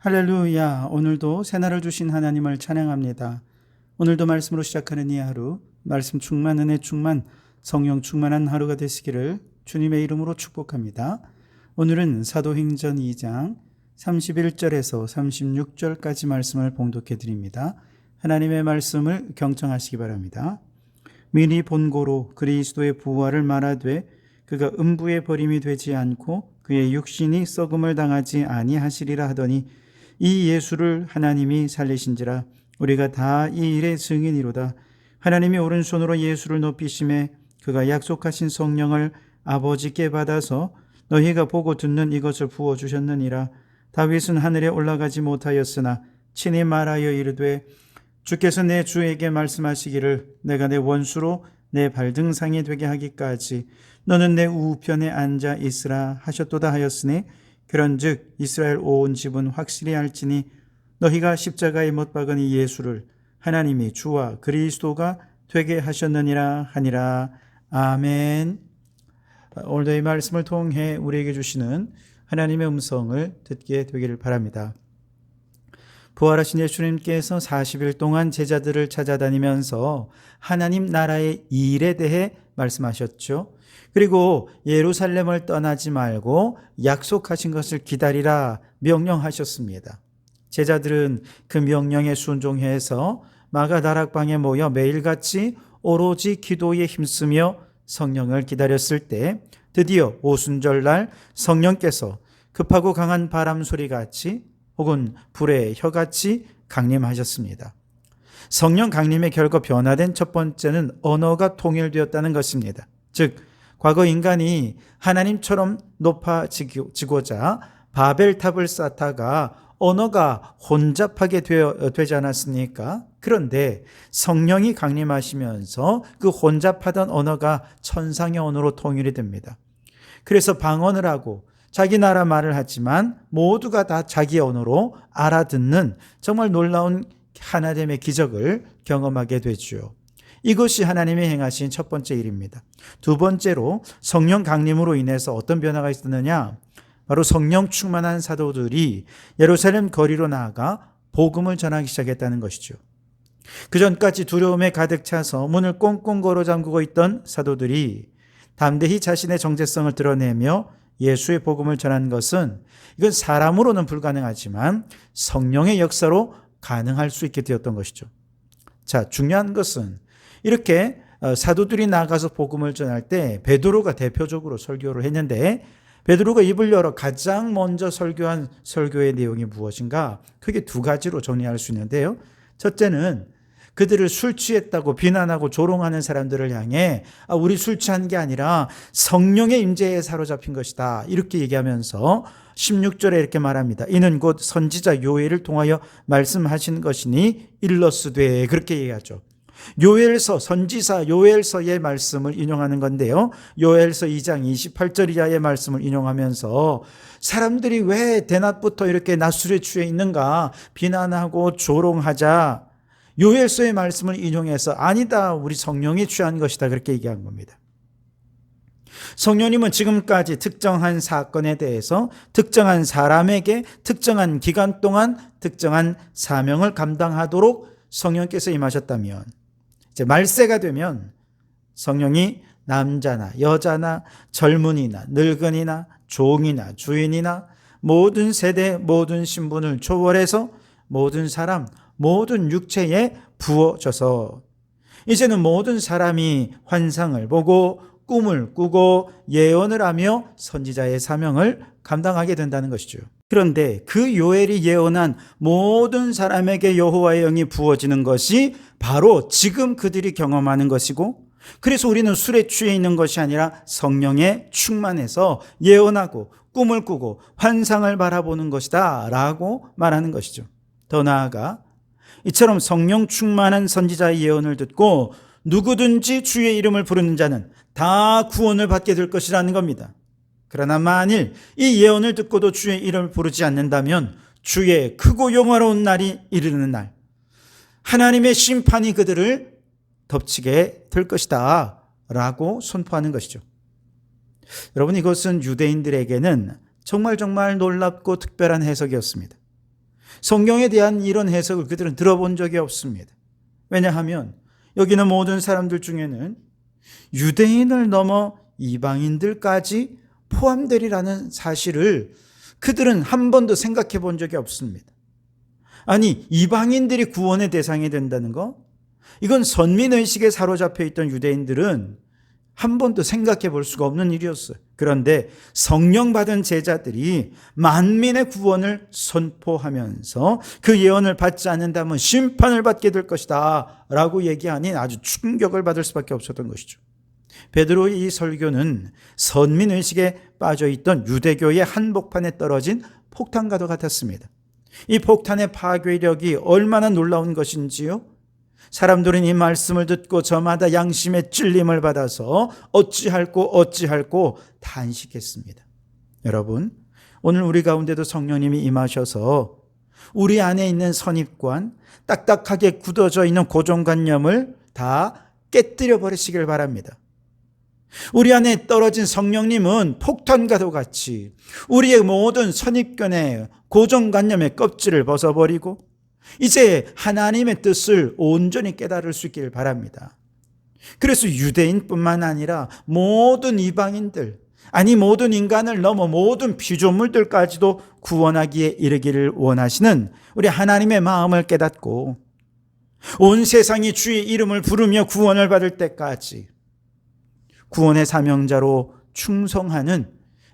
할렐루야. 오늘도 새날을 주신 하나님을 찬양합니다. 오늘도 말씀으로 시작하는 이 하루, 말씀 충만, 은혜 충만, 성령 충만한 하루가 되시기를 주님의 이름으로 축복합니다. 오늘은 사도행전 2장 31절에서 36절까지 말씀을 봉독해 드립니다. 하나님의 말씀을 경청하시기 바랍니다. 미리 본고로 그리스도의 부활을 말하되 그가 음부의 버림이 되지 않고 그의 육신이 썩음을 당하지 아니하시리라 하더니 이 예수를 하나님이 살리신지라 우리가 다 이 일의 증인이로다. 하나님이 오른손으로 예수를 높이심에 그가 약속하신 성령을 아버지께 받아서 너희가 보고 듣는 이것을 부어 주셨느니라. 다윗은 하늘에 올라가지 못하였으나 친히 말하여 이르되 주께서 내 주에게 말씀하시기를 내가 내 원수로 내 발등상이 되게 하기까지 너는 내 우편에 앉아 있으라 하셨도다 하였으니 그런즉 이스라엘 온 집은 확실히 알지니 너희가 십자가에 못 박은 이 예수를 하나님이 주와 그리스도가 되게 하셨느니라 하니라 아멘. 오늘도 이 말씀을 통해 우리에게 주시는 하나님의 음성을 듣게 되기를 바랍니다. 부활하신 예수님께서 40일 동안 제자들을 찾아다니면서 하나님 나라의 일에 대해 말씀하셨죠. 그리고 예루살렘을 떠나지 말고 약속하신 것을 기다리라 명령하셨습니다. 제자들은 그 명령에 순종해서 마가다락방에 모여 매일같이 오로지 기도에 힘쓰며 성령을 기다렸을 때 드디어 오순절날 성령께서 급하고 강한 바람 소리 같이 혹은 불의 혀같이 강림하셨습니다. 성령 강림의 결과 변화된 첫 번째는 언어가 통일되었다는 것입니다. 즉, 과거 인간이 하나님처럼 높아지고자 바벨탑을 쌓다가 언어가 혼잡하게 되어, 되지 않았습니까? 그런데 성령이 강림하시면서 그 혼잡하던 언어가 천상의 언어로 통일이 됩니다. 그래서 방언을 하고 자기 나라 말을 하지만 모두가 다 자기 언어로 알아듣는 정말 놀라운 하나됨의 기적을 경험하게 되죠. 이것이 하나님이 행하신 첫 번째 일입니다. 두 번째로 성령 강림으로 인해서 어떤 변화가 있었느냐? 바로 성령 충만한 사도들이 예루살렘 거리로 나아가 복음을 전하기 시작했다는 것이죠. 그 전까지 두려움에 가득 차서 문을 꽁꽁 걸어 잠그고 있던 사도들이 담대히 자신의 정체성을 드러내며 예수의 복음을 전한 것은 이건 사람으로는 불가능하지만 성령의 역사로 가능할 수 있게 되었던 것이죠. 자, 중요한 것은 이렇게 사도들이 나가서 복음을 전할 때 베드로가 대표적으로 설교를 했는데 베드로가 입을 열어 가장 먼저 설교한 설교의 내용이 무엇인가? 크게 두 가지로 정리할 수 있는데요. 첫째는 그들을 술 취했다고 비난하고 조롱하는 사람들을 향해 아, 우리 술 취한 게 아니라 성령의 임재에 사로잡힌 것이다. 이렇게 얘기하면서 16절에 이렇게 말합니다. 이는 곧 선지자 요엘을 통하여 말씀하신 것이니 일러스되 그렇게 얘기하죠. 요엘서 선지사 요엘서의 말씀을 인용하는 건데요. 요엘서 2장 28절 이하의 말씀을 인용하면서 사람들이 왜 대낮부터 이렇게 낮술에 취해 있는가 비난하고 조롱하자 요엘서의 말씀을 인용해서 아니다 우리 성령이 취한 것이다 그렇게 얘기한 겁니다. 성령님은 지금까지 특정한 사건에 대해서 특정한 사람에게 특정한 기간 동안 특정한 사명을 감당하도록 성령께서 임하셨다면 이제 말세가 되면 성령이 남자나 여자나 젊은이나 늙은이나 종이나 주인이나 모든 세대 모든 신분을 초월해서 모든 사람 모든 육체에 부어져서 이제는 모든 사람이 환상을 보고 꿈을 꾸고 예언을 하며 선지자의 사명을 감당하게 된다는 것이죠. 그런데 그 요엘이 예언한 모든 사람에게 여호와의 영이 부어지는 것이 바로 지금 그들이 경험하는 것이고 그래서 우리는 술에 취해 있는 것이 아니라 성령에 충만해서 예언하고 꿈을 꾸고 환상을 바라보는 것이다 라고 말하는 것이죠. 더 나아가 이처럼 성령 충만한 선지자의 예언을 듣고 누구든지 주의 이름을 부르는 자는 다 구원을 받게 될 것이라는 겁니다. 그러나 만일 이 예언을 듣고도 주의 이름을 부르지 않는다면 주의 크고 영화로운 날이 이르는 날 하나님의 심판이 그들을 덮치게 될 것이다 라고 선포하는 것이죠. 여러분 이것은 유대인들에게는 정말 정말 놀랍고 특별한 해석이었습니다. 성경에 대한 이런 해석을 그들은 들어본 적이 없습니다. 왜냐하면 여기는 모든 사람들 중에는 유대인을 넘어 이방인들까지 포함되리라는 사실을 그들은 한 번도 생각해 본 적이 없습니다. 아니, 이방인들이 구원의 대상이 된다는 거? 이건 선민의식에 사로잡혀 있던 유대인들은 한 번도 생각해 볼 수가 없는 일이었어요. 그런데 성령 받은 제자들이 만민의 구원을 선포하면서 그 예언을 받지 않는다면 심판을 받게 될 것이다. 라고 얘기하니 아주 충격을 받을 수밖에 없었던 것이죠. 베드로의 이 설교는 선민 의식에 빠져 있던 유대교의 한복판에 떨어진 폭탄과도 같았습니다. 이 폭탄의 파괴력이 얼마나 놀라운 것인지요? 사람들은 이 말씀을 듣고 저마다 양심의 찔림을 받아서 어찌할꼬 어찌할꼬 단식했습니다. 여러분, 오늘 우리 가운데도 성령님이 임하셔서 우리 안에 있는 선입관, 딱딱하게 굳어져 있는 고정관념을 다 깨뜨려 버리시길 바랍니다. 우리 안에 떨어진 성령님은 폭탄과도 같이 우리의 모든 선입견의 고정관념의 껍질을 벗어버리고 이제 하나님의 뜻을 온전히 깨달을 수 있기를 바랍니다. 그래서 유대인뿐만 아니라 모든 이방인들, 아니 모든 인간을 넘어 모든 피조물들까지도 구원하기에 이르기를 원하시는 우리 하나님의 마음을 깨닫고 온 세상이 주의 이름을 부르며 구원을 받을 때까지 구원의 사명자로 충성하는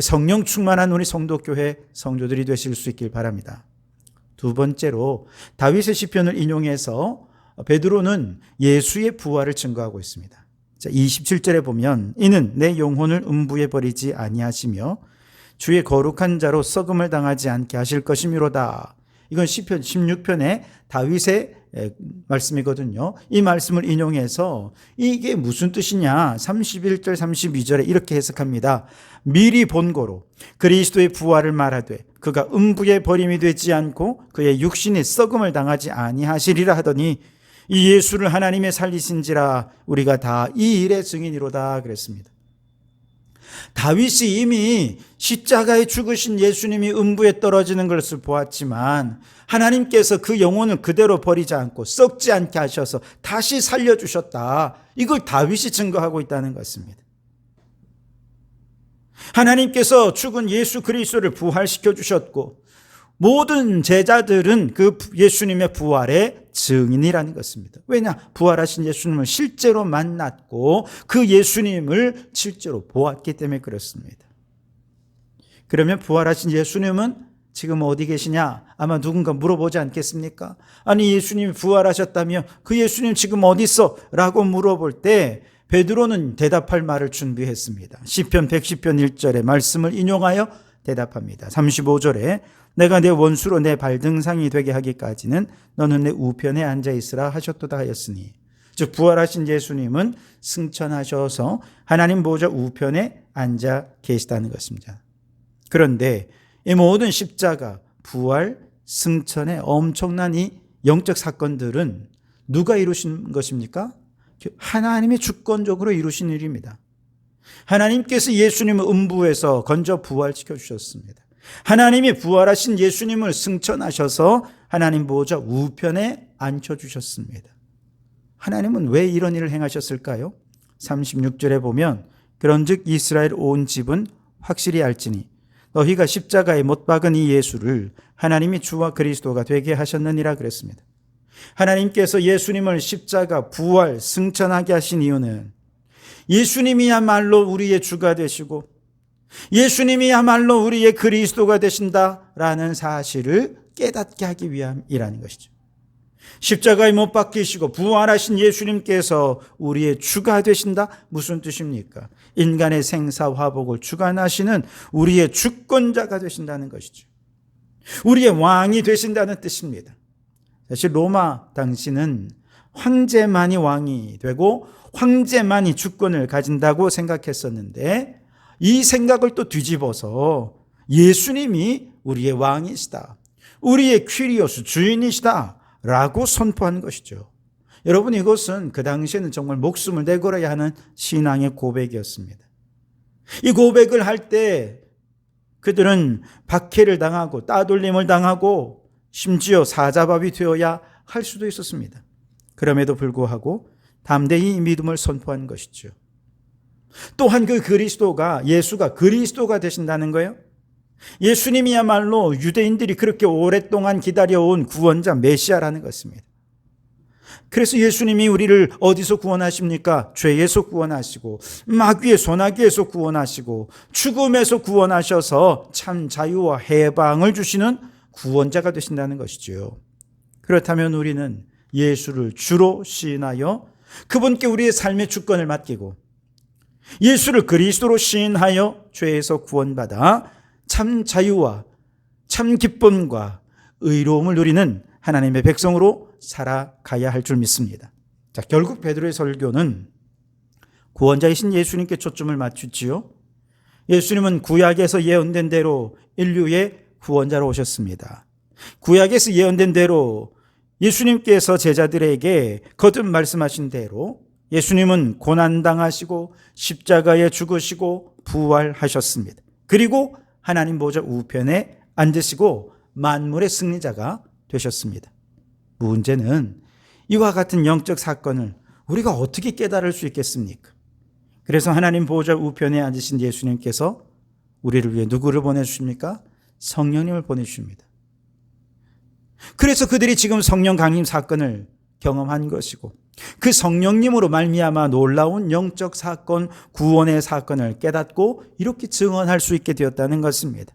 성령 충만한 우리 성도교회 성도들이 되실 수 있길 바랍니다. 두 번째로 다윗의 시편을 인용해서 베드로는 예수의 부활을 증거하고 있습니다. 자, 27절에 보면 이는 내 영혼을 음부에 버리지 아니하시며 주의 거룩한 자로 썩음을 당하지 않게 하실 것이미로다. 이건 시편 16편의 다윗의 말씀이거든요. 이 말씀을 인용해서 이게 무슨 뜻이냐? 31절 32절에 이렇게 해석합니다. 미리 본고로 그리스도의 부활을 말하되 그가 음부에 버림이 되지 않고 그의 육신이 썩음을 당하지 아니하시리라 하더니 이 예수를 하나님의 살리신지라 우리가 다 이 일의 증인이로다 그랬습니다. 다윗이 이미 십자가에 죽으신 예수님이 음부에 떨어지는 것을 보았지만 하나님께서 그 영혼을 그대로 버리지 않고 썩지 않게 하셔서 다시 살려주셨다. 이걸 다윗이 증거하고 있다는 것입니다. 하나님께서 죽은 예수 그리스도를 부활시켜 주셨고 모든 제자들은 그 예수님의 부활의 증인이라는 것입니다. 왜냐? 부활하신 예수님을 실제로 만났고 그 예수님을 실제로 보았기 때문에 그렇습니다. 그러면 부활하신 예수님은 지금 어디 계시냐? 아마 누군가 물어보지 않겠습니까? 아니 예수님이 부활하셨다며 그 예수님 지금 어디 있어? 라고 물어볼 때 베드로는 대답할 말을 준비했습니다. 시편 110편 1절의 말씀을 인용하여 대답합니다. 35절에 내가 내 원수로 내 발등상이 되게 하기까지는 너는 내 우편에 앉아 있으라 하셨도다 하였으니 즉 부활하신 예수님은 승천하셔서 하나님 보좌 우편에 앉아 계시다는 것입니다. 그런데 이 모든 십자가, 부활, 승천의 엄청난 이 영적 사건들은 누가 이루신 것입니까? 하나님이 주권적으로 이루신 일입니다. 하나님께서 예수님을 음부에서 건져 부활시켜 주셨습니다. 하나님이 부활하신 예수님을 승천하셔서 하나님 보호자 우편에 앉혀 주셨습니다. 하나님은 왜 이런 일을 행하셨을까요? 36절에 보면 그런즉 이스라엘 온 집은 확실히 알지니 너희가 십자가에 못 박은 이 예수를 하나님이 주와 그리스도가 되게 하셨느니라 그랬습니다. 하나님께서 예수님을 십자가 부활 승천하게 하신 이유는 예수님이야말로 우리의 주가 되시고 예수님이야말로 우리의 그리스도가 되신다라는 사실을 깨닫게 하기 위함이라는 것이죠. 십자가에 못 박히시고 부활하신 예수님께서 우리의 주가 되신다? 무슨 뜻입니까? 인간의 생사 화복을 주관하시는 우리의 주권자가 되신다는 것이죠. 우리의 왕이 되신다는 뜻입니다. 사실 로마 당시는 황제만이 왕이 되고 황제만이 주권을 가진다고 생각했었는데 이 생각을 또 뒤집어서 예수님이 우리의 왕이시다. 우리의 퀴리오스 주인이시다. 라고 선포한 것이죠. 여러분 이것은 그 당시에는 정말 목숨을 내걸어야 하는 신앙의 고백이었습니다. 이 고백을 할 때 그들은 박해를 당하고 따돌림을 당하고 심지어 사자밥이 되어야 할 수도 있었습니다. 그럼에도 불구하고 담대히 믿음을 선포한 것이죠. 또한 그 그리스도가 예수가 그리스도가 되신다는 거예요. 예수님이야말로 유대인들이 그렇게 오랫동안 기다려온 구원자 메시아라는 것입니다. 그래서 예수님이 우리를 어디서 구원하십니까? 죄에서 구원하시고 마귀의 소나기에서 구원하시고 죽음에서 구원하셔서 참 자유와 해방을 주시는 구원자가 되신다는 것이지요. 그렇다면 우리는 예수를 주로 시인하여 그분께 우리의 삶의 주권을 맡기고 예수를 그리스도로 시인하여 죄에서 구원받아 참 자유와 참 기쁨과 의로움을 누리는 하나님의 백성으로 살아가야 할 줄 믿습니다. 자, 결국 베드로의 설교는 구원자이신 예수님께 초점을 맞추지요. 예수님은 구약에서 예언된 대로 인류의 구원자로 오셨습니다. 구약에서 예언된 대로 예수님께서 제자들에게 거듭 말씀하신 대로 예수님은 고난당하시고 십자가에 죽으시고 부활하셨습니다. 그리고 하나님 보좌 우편에 앉으시고 만물의 승리자가 되셨습니다. 문제는 이와 같은 영적 사건을 우리가 어떻게 깨달을 수 있겠습니까? 그래서 하나님 보좌 우편에 앉으신 예수님께서 우리를 위해 누구를 보내주십니까? 성령님을 보내주십니다. 그래서 그들이 지금 성령 강림 사건을 경험한 것이고 그 성령님으로 말미암아 놀라운 영적 사건, 구원의 사건을 깨닫고 이렇게 증언할 수 있게 되었다는 것입니다.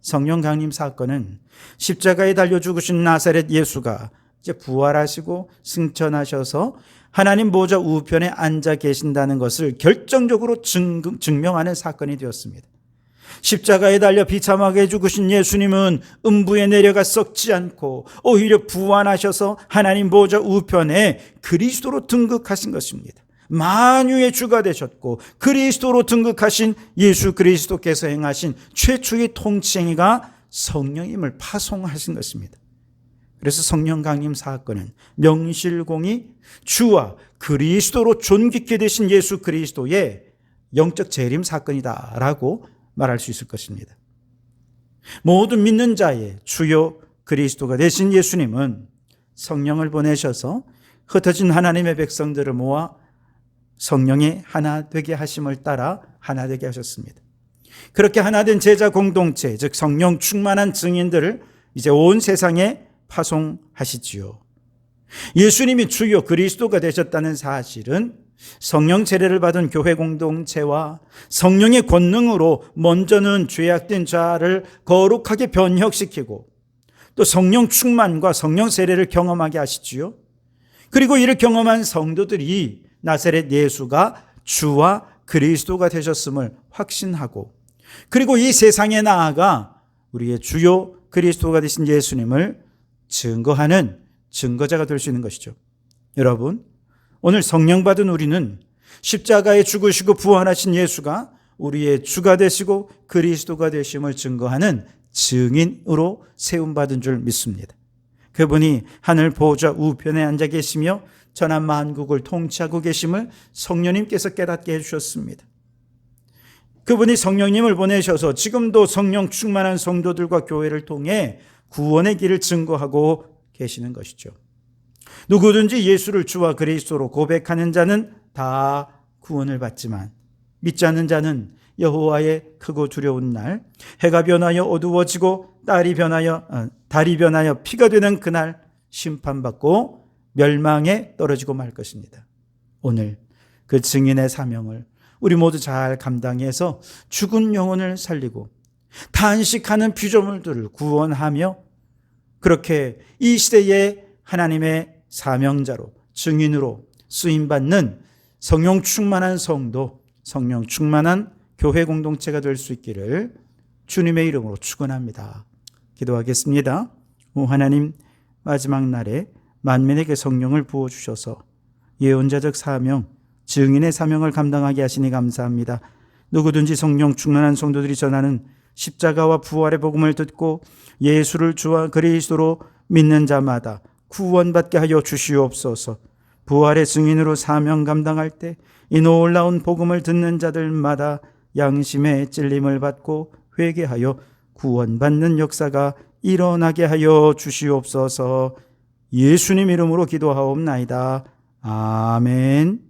성령 강림 사건은 십자가에 달려 죽으신 나사렛 예수가 이제 부활하시고 승천하셔서 하나님 보좌 우편에 앉아 계신다는 것을 결정적으로 증명하는 사건이 되었습니다. 십자가에 달려 비참하게 죽으신 예수님은 음부에 내려가 썩지 않고 오히려 부활하셔서 하나님 보좌 우편에 그리스도로 등극하신 것입니다. 만유의 주가 되셨고 그리스도로 등극하신 예수 그리스도께서 행하신 최초의 통치행위가 성령임을 파송하신 것입니다. 그래서 성령 강림 사건은 명실공히 주와 그리스도로 존귀케 되신 예수 그리스도의 영적 재림 사건이다라고 말할 수 있을 것입니다. 모든 믿는 자의 주요 그리스도가 되신 예수님은 성령을 보내셔서 흩어진 하나님의 백성들을 모아 성령의 하나 되게 하심을 따라 하나 되게 하셨습니다. 그렇게 하나 된 제자 공동체, 즉 성령 충만한 증인들을 이제 온 세상에 파송하시지요. 예수님이 주요 그리스도가 되셨다는 사실은 성령 세례를 받은 교회 공동체와 성령의 권능으로 먼저는 죄악된 자를 거룩하게 변혁시키고 또 성령 충만과 성령 세례를 경험하게 하시지요. 그리고 이를 경험한 성도들이 나사렛 예수가 주와 그리스도가 되셨음을 확신하고 그리고 이 세상에 나아가 우리의 주요 그리스도가 되신 예수님을 증거하는 증거자가 될 수 있는 것이죠. 여러분, 오늘 성령 받은 우리는 십자가에 죽으시고 부활하신 예수가 우리의 주가 되시고 그리스도가 되심을 증거하는 증인으로 세움받은 줄 믿습니다. 그분이 하늘 보좌 우편에 앉아 계시며 전한 만국을 통치하고 계심을 성령님께서 깨닫게 해주셨습니다. 그분이 성령님을 보내셔서 지금도 성령 충만한 성도들과 교회를 통해 구원의 길을 증거하고 계시는 것이죠. 누구든지 예수를 주와 그리스도로 고백하는 자는 다 구원을 받지만 믿지 않는 자는 여호와의 크고 두려운 날 해가 변하여 어두워지고 달이 변하여 어, 달이 변하여 피가 되는 그날 심판받고 멸망에 떨어지고 말 것입니다. 오늘 그 증인의 사명을 우리 모두 잘 감당해서 죽은 영혼을 살리고 탄식하는 피조물들을 구원하며 그렇게 이 시대에 하나님의 사명자로 증인으로 쓰임받는 성령 충만한 성도, 성령 충만한 교회 공동체가 될 수 있기를 주님의 이름으로 축원합니다. 기도하겠습니다. 오 하나님 마지막 날에 만민에게 성령을 부어 주셔서 예언자적 사명, 증인의 사명을 감당하게 하시니 감사합니다. 누구든지 성령 충만한 성도들이 전하는 십자가와 부활의 복음을 듣고 예수를 주와 그리스도로 믿는 자마다 구원받게 하여 주시옵소서. 부활의 증인으로 사명 감당할 때 이 놀라운 복음을 듣는 자들마다 양심의 찔림을 받고 회개하여 구원받는 역사가 일어나게 하여 주시옵소서 예수님 이름으로 기도하옵나이다. 아멘.